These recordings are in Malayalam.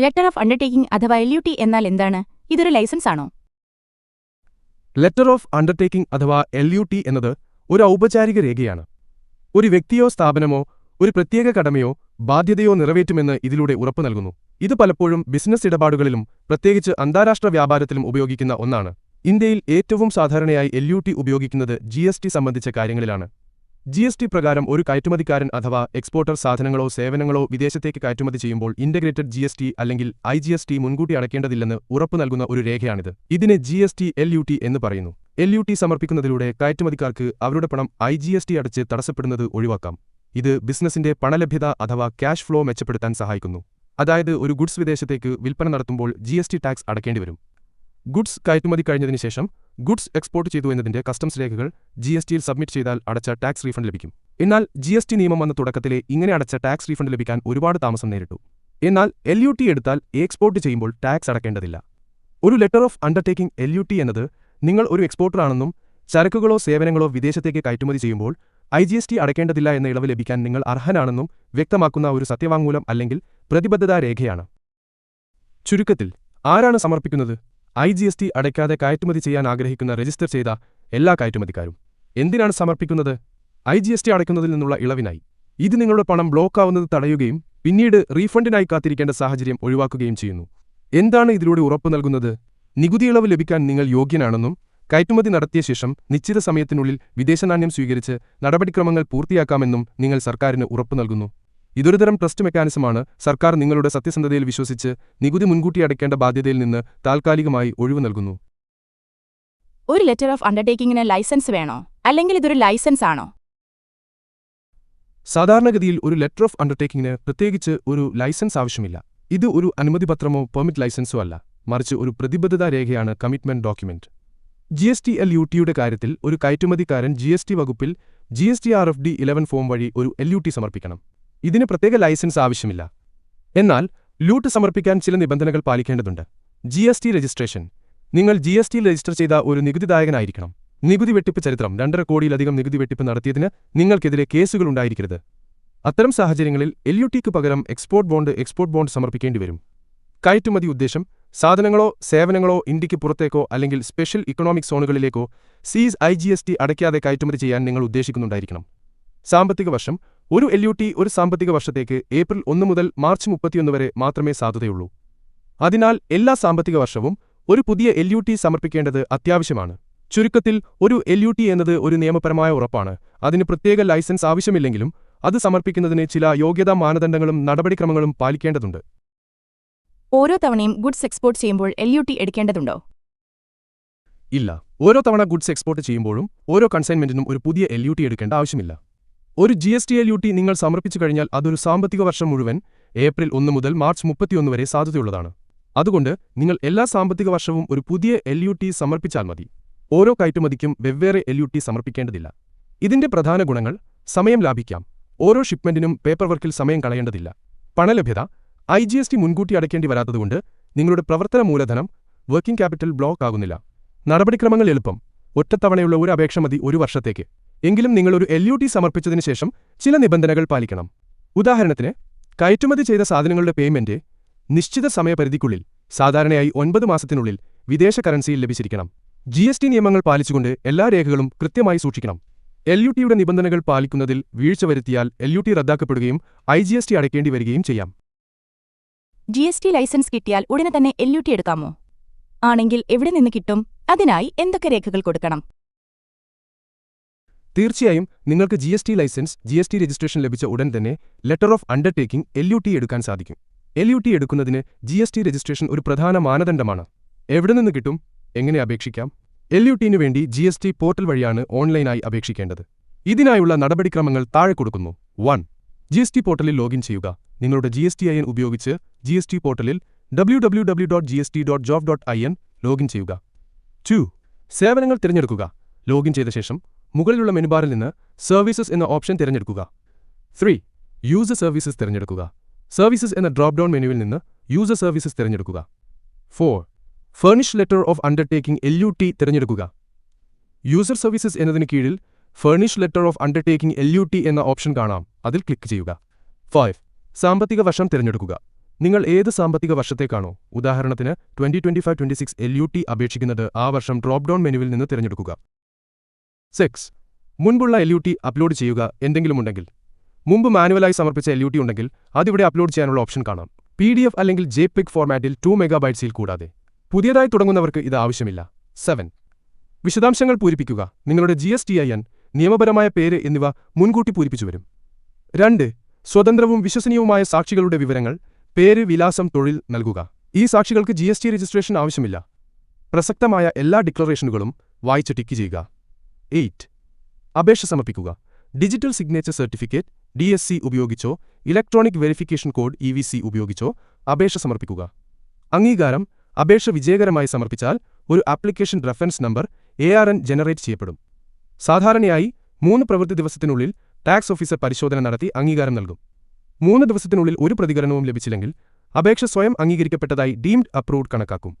ലെറ്റർ ഓഫ് അണ്ടർടേക്കിംഗ് അഥവാ എൽ യു ടി എന്നാൽ എന്താണ്? ഇതൊരു ലൈസൻസ് ആണോ? ലെറ്റർ ഓഫ് അണ്ടർടേക്കിംഗ് അഥവാ എൽ യു ടി എന്നത് ഒരു ഔപചാരിക രേഖയാണ്. ഒരു വ്യക്തിയോ സ്ഥാപനമോ ഒരു പ്രത്യേക കടമയോ ബാധ്യതയോ നിറവേറ്റുമെന്ന് ഇതിലൂടെ ഉറപ്പു നൽകുന്നു. ഇത് പലപ്പോഴും ബിസിനസ് ഇടപാടുകളിലും പ്രത്യേകിച്ച് അന്താരാഷ്ട്ര വ്യാപാരത്തിലും ഉപയോഗിക്കുന്ന ഒന്നാണ്. ഇന്ത്യയിൽ ഏറ്റവും സാധാരണയായി എൽ യു ടി ഉപയോഗിക്കുന്നത് ജി സംബന്ധിച്ച കാര്യങ്ങളിലാണ്. ജി എസ് ടി പ്രകാരം ഒരു കയറ്റുമതിക്കാരൻ അഥവാ എക്സ്പോർട്ടർ സാധനങ്ങളോ സേവനങ്ങളോ വിദേശത്തേക്ക് കയറ്റുമതി ചെയ്യുമ്പോൾ ഇന്റഗ്രേറ്റഡ് ജി എസ് ടി അല്ലെങ്കിൽ ഐ ജി എസ് ടി മുൻകൂട്ടി അടയ്ക്കേണ്ടതില്ലെന്ന് ഉറപ്പു നൽകുന്ന ഒരു രേഖയാണിത്. ഇതിനെ G S T L U T എന്ന് പറയുന്നു. എൽ യു ടി സമർപ്പിക്കുന്നതിലൂടെ കയറ്റുമതിക്കാർക്ക് അവരുടെ പണം ഐ ജി എസ് ടി അടച്ച് തടസ്സപ്പെടുന്നത് ഒഴിവാക്കാം. ഇത് ബിസിനസിന്റെ പണലഭ്യത അഥവാ ക്യാഷ് ഫ്ലോ മെച്ചപ്പെടുത്താൻ സഹായിക്കുന്നു. അതായത് ഒരു ഗുഡ്സ് വിദേശത്തേക്ക് വിൽപ്പന നടത്തുമ്പോൾ ജി ടാക്സ് അടയ്ക്കേണ്ടിവരും ഗുഡ്സ് കയറ്റുമതി കഴിഞ്ഞതിന് ശേഷം ഗുഡ്സ് എക്സ്പോർട്ട് ചെയ്തു എന്നതിന്റെ കസ്റ്റംസ് രേഖകൾ ജി എസ് ടിയിൽ സബ്മിറ്റ് ചെയ്താൽ അടച്ച ടാക്സ് റീഫണ്ട് ലഭിക്കും. എന്നാൽ ജി എസ് ടി നിയമം വന്ന തുടക്കത്തിലെ ഇങ്ങനെ അടച്ച ടാക്സ് റീഫണ്ട് ലഭിക്കാൻ ഒരുപാട് താമസം നേരിട്ടു. എന്നാൽ എൽ യു ടി എടുത്താൽ എക്സ്പോർട്ട് ചെയ്യുമ്പോൾ ടാക്സ് അടക്കേണ്ടതില്ല. ഒരു letter of undertaking L U T എന്നത് നിങ്ങൾ ഒരു എക്സ്പോർട്ടറാണെന്നും ചരക്കുകളോ സേവനങ്ങളോ വിദേശത്തേക്ക് കയറ്റുമതി ചെയ്യുമ്പോൾ ഐ ജി എസ് ടി അടയ്ക്കേണ്ടതില്ല എന്ന ഇളവ് ലഭിക്കാൻ നിങ്ങൾ അർഹനാണെന്നും വ്യക്തമാക്കുന്ന ഒരു സത്യവാങ്മൂലം അല്ലെങ്കിൽ പ്രതിബദ്ധതാ രേഖയാണ്. ചുരുക്കത്തിൽ ആരാണ് സമർപ്പിക്കുന്നത്? ഐ ജി എസ് ടി അടയ്ക്കാതെ കയറ്റുമതി ചെയ്യാൻ ആഗ്രഹിക്കുന്ന രജിസ്റ്റർ ചെയ്ത എല്ലാ കയറ്റുമതിക്കാരും എന്തിനാണ് സമർപ്പിക്കുന്നത്? ഐ ജി എസ് ടി അടയ്ക്കുന്നതിൽ നിന്നുള്ള ഇളവിനായി. ഇത് നിങ്ങളുടെ പണം ബ്ലോക്കാവുന്നത് തടയുകയും പിന്നീട് റീഫണ്ടിനായി കാത്തിരിക്കേണ്ട സാഹചര്യം ഒഴിവാക്കുകയും ചെയ്യുന്നു. എന്താണ് ഇതിലൂടെ ഉറപ്പു നൽകുന്നത്? നികുതി ഇളവ് ലഭിക്കാൻ നിങ്ങൾ യോഗ്യനാണെന്നും കയറ്റുമതി നടത്തിയ ശേഷം നിശ്ചിത സമയത്തിനുള്ളിൽ വിദേശനാണ്യം സ്വീകരിച്ച് നടപടിക്രമങ്ങൾ പൂർത്തിയാക്കാമെന്നും നിങ്ങൾ സർക്കാരിന് ഉറപ്പു നൽകുന്നു. ഇതൊരുതരം ട്രസ്റ്റ് മെക്കാനിസമാണ്. സർക്കാർ നിങ്ങളുടെ സത്യസന്ധതയിൽ വിശ്വസിച്ച് നികുതി മുൻകൂട്ടി അടയ്ക്കേണ്ട ബാധ്യതയിൽ നിന്ന് താൽക്കാലികമായി ഒഴിവു നൽകുന്നു. ഒരു ലെറ്റർ ഓഫ് അണ്ടർടേക്കിംഗിന് ലൈസൻസ് വേണോ? അല്ലെങ്കിൽ ഇതൊരു ലൈസൻസ് ആണോ? സാധാരണഗതിയിൽ ഒരു ലെറ്റർ ഓഫ് അണ്ടർടേക്കിംഗിന് പ്രത്യേകിച്ച് ഒരു ലൈസൻസ് ആവശ്യമില്ല. ഇത് ഒരു അനുമതി പത്രമോ പെർമിറ്റ് ലൈസൻസോ അല്ല. മറിച്ച് ഒരു പ്രതിബദ്ധതാ രേഖയാണ് commitment document. G S T L U ടിയുടെ കാര്യത്തിൽ ഒരു കയറ്റുമതിക്കാരൻ ജി എസ് ടി വകുപ്പിൽ G S T R F D eleven form വഴി ഒരു എൽ യു ടി സമർപ്പിക്കണം. ഇതിന് പ്രത്യേക ലൈസൻസ് ആവശ്യമില്ല. എന്നാൽ ലൂട്ട് സമർപ്പിക്കാൻ ചില നിബന്ധനകൾ പാലിക്കേണ്ടതുണ്ട്. G S T registration. നിങ്ങൾ ജി എസ് ടിയിൽ രജിസ്റ്റർ ചെയ്ത ഒരു നികുതിദായകനായിരിക്കണം. നികുതി വെട്ടിപ്പ് ചരിത്രം. രണ്ടര കോടിയിലധികം നികുതി വെട്ടിപ്പ് നടത്തിയതിന് നിങ്ങൾക്കെതിരെ കേസുകൾ ഉണ്ടായിരിക്കരുത്. അത്തരം സാഹചര്യങ്ങളിൽ എൽ യു ടിക്ക് പകരം എക്സ്പോർട്ട് ബോണ്ട് എക്സ്പോർട്ട് ബോണ്ട് സമർപ്പിക്കേണ്ടി വരും. കയറ്റുമതി ഉദ്ദേശം. സാധനങ്ങളോ സേവനങ്ങളോ ഇന്ത്യയ്ക്ക് പുറത്തേക്കോ അല്ലെങ്കിൽ special economic സോണുകളിലേക്കോ SEZ I G S T അടയ്ക്കാതെ കയറ്റുമതി ചെയ്യാൻ നിങ്ങൾ ഉദ്ദേശിക്കുന്നുണ്ടായിരിക്കണം. സാമ്പത്തിക വർഷം. ഒരു എൽ യു ടി ഒരു സാമ്പത്തിക വർഷത്തേക്ക് ഏപ്രിൽ ഒന്ന് മുതൽ മാർച്ച് മുപ്പത്തിയൊന്ന് വരെ മാത്രമേ സാധുതയുള്ളൂ. അതിനാൽ എല്ലാ സാമ്പത്തിക വർഷവും ഒരു പുതിയ എൽ യു ടി സമർപ്പിക്കേണ്ടത് അത്യാവശ്യമാണ്. ചുരുക്കത്തിൽ ഒരു എൽ യു ടി എന്നത് ഒരു നിയമപരമായ ഉറപ്പാണ്. അതിന് പ്രത്യേക ലൈസൻസ് ആവശ്യമില്ലെങ്കിലും അത് സമർപ്പിക്കുന്നതിന് ചില യോഗ്യതാ മാനദണ്ഡങ്ങളും നടപടിക്രമങ്ങളും പാലിക്കേണ്ടതുണ്ട്. ഓരോ തവണയും ഗുഡ്സ് എക്സ്പോർട്ട് ചെയ്യുമ്പോൾ എൽ യു ടി എടുക്കേണ്ടതുണ്ടോ? ഇല്ല. ഓരോ തവണ ഗുഡ്സ് എക്സ്പോർട്ട് ചെയ്യുമ്പോഴും ഓരോ കൺസൈൻമെന്റിനും ഒരു പുതിയ എൽ യു ടി എടുക്കേണ്ട ആവശ്യമില്ല. ഒരു G S T L U T നിങ്ങൾ സമർപ്പിച്ചു കഴിഞ്ഞാൽ അതൊരു സാമ്പത്തിക വർഷം മുഴുവൻ ഏപ്രിൽ ഒന്ന് മുതൽ മാർച്ച് മുപ്പത്തിയൊന്ന് വരെ സാധ്യതയുള്ളതാണ് അതുകൊണ്ട് നിങ്ങൾ എല്ലാ സാമ്പത്തിക വർഷവും ഒരു പുതിയ എൽ യു ടി സമർപ്പിച്ചാൽ മതി. ഓരോ കയറ്റുമതിക്കും വെവ്വേറെ എൽ യു ടി സമർപ്പിക്കേണ്ടതില്ല. ഇതിന്റെ പ്രധാന ഗുണങ്ങൾ സമയം ലാഭിക്കാം. ഓരോ ഷിപ്മെന്റിനും പേപ്പർ വർക്കിൽ സമയം കളയേണ്ടതില്ല. പണലഭ്യത ഐ ജി എസ് ടി മുൻകൂട്ടി അടയ്ക്കേണ്ടി വരാത്തതുകൊണ്ട് നിങ്ങളുടെ പ്രവർത്തന മൂലധനം വർക്കിംഗ് ക്യാപിറ്റൽ ബ്ലോക്ക് ആകുന്നില്ല. നടപടിക്രമങ്ങൾ എളുപ്പം. ഒറ്റത്തവണയുള്ള ഒരു അപേക്ഷ മതി ഒരു വർഷത്തേക്ക്. എങ്കിലും നിങ്ങൾ ഒരു എൽ യു ടി സമർപ്പിച്ചതിന് ശേഷം ചില നിബന്ധനകൾ പാലിക്കണം. ഉദാഹരണത്തിന് കയറ്റുമതി ചെയ്ത സാധനങ്ങളുടെ പേയ്മെന്റ് നിശ്ചിത സമയപരിധിക്കുള്ളിൽ സാധാരണയായി ഒൻപത് മാസത്തിനുള്ളിൽ വിദേശ കറൻസിയിൽ ലഭിച്ചിരിക്കണം. ജി എസ് ടി നിയമങ്ങൾ പാലിച്ചുകൊണ്ട് എല്ലാ രേഖകളും കൃത്യമായി സൂക്ഷിക്കണം. എൽ യു ടിയുടെ നിബന്ധനകൾ പാലിക്കുന്നതിൽ വീഴ്ച വരുത്തിയാൽ എൽ യു ടി റദ്ദാക്കപ്പെടുകയും ഐ ജി എസ് ടി അടയ്ക്കേണ്ടി വരികയും ചെയ്യാം. ജി എസ് ടി ലൈസൻസ് കിട്ടിയാൽ ഉടനെ തന്നെ എൽ യു ടി എടുക്കാമോ? ആണെങ്കിൽ എവിടെ നിന്ന് കിട്ടും? അതിനായി എന്തൊക്കെ രേഖകൾ കൊടുക്കണം? തീർച്ചയായും നിങ്ങൾക്ക് G S T license G S T registration ലഭിച്ച ഉടൻ തന്നെ letter of undertaking L U T എടുക്കാൻ സാധിക്കും. എൽ യു ടി എടുക്കുന്നതിന് ജി എസ് ടി രജിസ്ട്രേഷൻ ഒരു പ്രധാന മാനദണ്ഡമാണ്. എവിടെ നിന്ന് കിട്ടും? എങ്ങനെ അപേക്ഷിക്കാം? എൽ യു ടിനു വേണ്ടി ജി എസ് ടി പോർട്ടൽ വഴിയാണ് ഓൺലൈനായി അപേക്ഷിക്കേണ്ടത്. ഇതിനായുള്ള നടപടിക്രമങ്ങൾ താഴെ കൊടുക്കുന്നു. വൺ ജി എസ് ടി പോർട്ടലിൽ ലോഗിൻ ചെയ്യുക. നിങ്ങളുടെ G S T I N ഉപയോഗിച്ച് ജി എസ് ടി പോർട്ടലിൽ W W W dot G S T dot job dot I N login ചെയ്യുക. ടു സേവനങ്ങൾ തിരഞ്ഞെടുക്കുക. ലോഗിൻ ചെയ്ത ശേഷം മുകളിലുള്ള മെനുബാറിൽ നിന്ന് സർവീസസ് എന്ന ഓപ്ഷൻ തിരഞ്ഞെടുക്കുക. ത്രീ യൂസർ സർവീസസ് തിരഞ്ഞെടുക്കുക. സർവീസസ് എന്ന ഡ്രോപ്പ് ഡൗൺ മെനുവിൽ നിന്ന് യൂസർ സർവീസസ് തിരഞ്ഞെടുക്കുക. Four furnish letter of undertaking L U T തിരഞ്ഞെടുക്കുക. യൂസർ സർവീസസ് എന്നതിന് കീഴിൽ furnish letter of undertaking L U T എന്ന ഓപ്ഷൻ കാണാം. അതിൽ ക്ലിക്ക് ചെയ്യുക. ഫൈവ് സാമ്പത്തിക വർഷം തിരഞ്ഞെടുക്കുക. നിങ്ങൾ ഏത് സാമ്പത്തിക വർഷത്തേക്കാണോ ഉദാഹരണത്തിന് twenty twenty five twenty six L U T അപേക്ഷിക്കുന്നത് ആ വർഷം ഡ്രോപ്പ് ഡൗൺ മെനുവിൽ നിന്ന് തിരഞ്ഞെടുക്കുക. സെക്സ്. മുൻപുള്ള എൽ അപ്ലോഡ് ചെയ്യുക എന്തെങ്കിലുമുണ്ടെങ്കിൽ. മുമ്പ് മാനുവലായി സമർപ്പിച്ച എൽ ഉണ്ടെങ്കിൽ അതിവിടെ അപ്ലോഡ് ചെയ്യാനുള്ള ഓപ്ഷൻ കാണാം. പി ഡി എഫ് അല്ലെങ്കിൽ ജെ പിക് ഫോർമാറ്റിൽ ടു മെഗാബൈറ്റ്സിൽ കൂടാതെ. പുതിയതായി തുടങ്ങുന്നവർക്ക് ഇത് ആവശ്യമില്ല. സെവൻ വിശദാംശങ്ങൾ പൂരിപ്പിക്കുക. നിങ്ങളുടെ G S T I N നിയമപരമായ പേര് എന്നിവ മുൻകൂട്ടി പൂരിപ്പിച്ചു വരും. രണ്ട്. സ്വതന്ത്രവും വിശ്വസനീയവുമായ സാക്ഷികളുടെ വിവരങ്ങൾ പേര് വിലാസം തൊഴിൽ നൽകുക. ഈ സാക്ഷികൾക്ക് ജി രജിസ്ട്രേഷൻ ആവശ്യമില്ല. പ്രസക്തമായ എല്ലാ ഡിക്ലറേഷനുകളും വായിച്ച് ടിക്ക് ചെയ്യുക. എയ്റ്റ്. അപേക്ഷ സമർപ്പിക്കുക. Digital signature certificate D S C ഉപയോഗിച്ചോ electronic verification code E V C ഉപയോഗിച്ചോ അപേക്ഷ സമർപ്പിക്കുക. അംഗീകാരം അപേക്ഷ വിജയകരമായി സമർപ്പിച്ചാൽ ഒരു application reference number A R N generate ചെയ്യപ്പെടും. സാധാരണയായി മൂന്ന് പ്രവൃത്തി ദിവസത്തിനുള്ളിൽ ടാക്സ് ഓഫീസർ പരിശോധന നടത്തി അംഗീകാരം നൽകും. മൂന്ന് ദിവസത്തിനുള്ളിൽ ഒരു പ്രതികരണവും ലഭിച്ചില്ലെങ്കിൽ അപേക്ഷ സ്വയം അംഗീകരിക്കപ്പെട്ടതായി ഡീംഡ് അപ്രൂവ്ഡ് കണക്കാക്കും.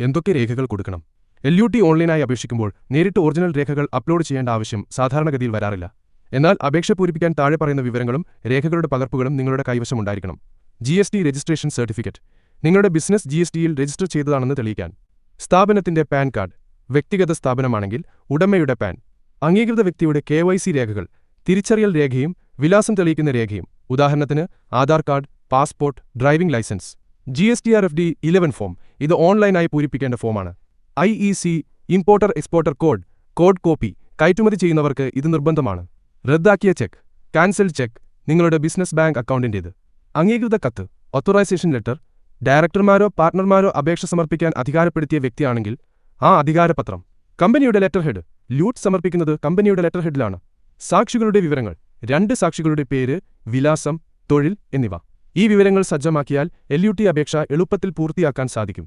എന്തൊക്കെ രേഖകൾ കൊടുക്കണം? എൽ യു ടി ഓൺലൈനായി അപേക്ഷിക്കുമ്പോൾ നേരിട്ട് ഒറിജിനൽ രേഖകൾ അപ്ലോഡ് ചെയ്യേണ്ട ആവശ്യം സാധാരണഗതിയിൽ വരാറില്ല. എന്നാൽ അപേക്ഷ പൂരിപ്പിക്കാൻ താഴെ പറയുന്ന വിവരങ്ങളും രേഖകളുടെ പകർപ്പുകളും നിങ്ങളുടെ കൈവശമുണ്ടായിരിക്കണം G S T registration certificate. നിങ്ങളുടെ ബിസിനസ് ജി എസ് ടിയിൽ രജിസ്റ്റർ ചെയ്തതാണെന്ന് തെളിയിക്കാൻ. സ്ഥാപനത്തിന്റെ പാൻ കാർഡ്. വ്യക്തിഗത സ്ഥാപനമാണെങ്കിൽ ഉടമയുടെ പാൻ. അംഗീകൃത വ്യക്തിയുടെ കെ രേഖകൾ. തിരിച്ചറിയൽ രേഖയും വിലാസം തെളിയിക്കുന്ന രേഖയും. ഉദാഹരണത്തിന് Aadhaar card passport driving licence. G S T R F D eleven form. ഇത് ഓൺലൈനായി പൂരിപ്പിക്കേണ്ട ഫോമാണ്. I E C importer exporter code code copy കയറ്റുമതി ചെയ്യുന്നവർക്ക് ഇത് നിർബന്ധമാണ്. റദ്ദാക്കിയ ചെക്ക് ക്യാൻസൽഡ് ചെക്ക് നിങ്ങളുടെ ബിസിനസ് ബാങ്ക് അക്കൗണ്ടിന്റേത് അംഗീകൃത കത്ത് ഓത്തറൈസേഷൻ ലെറ്റർ ഡയറക്ടർമാരോ പാർട്ണർമാരോ അപേക്ഷ സമർപ്പിക്കാൻ അധികാരപ്പെടുത്തിയ വ്യക്തിയാണെങ്കിൽ ആ അധികാരപത്രം. കമ്പനിയുടെ ലെറ്റർ ഹെഡ് ലൂട്ട് സമർപ്പിക്കുന്നത് കമ്പനിയുടെ ലെറ്റർ ഹെഡിലാണ് സാക്ഷികളുടെ വിവരങ്ങൾ രണ്ട് സാക്ഷികളുടെ പേര് വിലാസം തൊഴിൽ എന്നിവ. ഈ വിവരങ്ങൾ സജ്ജമാക്കിയാൽ എൽ യു ടി അപേക്ഷ എളുപ്പത്തിൽ പൂർത്തിയാക്കാൻ സാധിക്കും.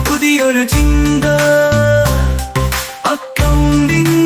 പുതിയൊരു ചിന്ത. അക്കൗണ്ടിങ്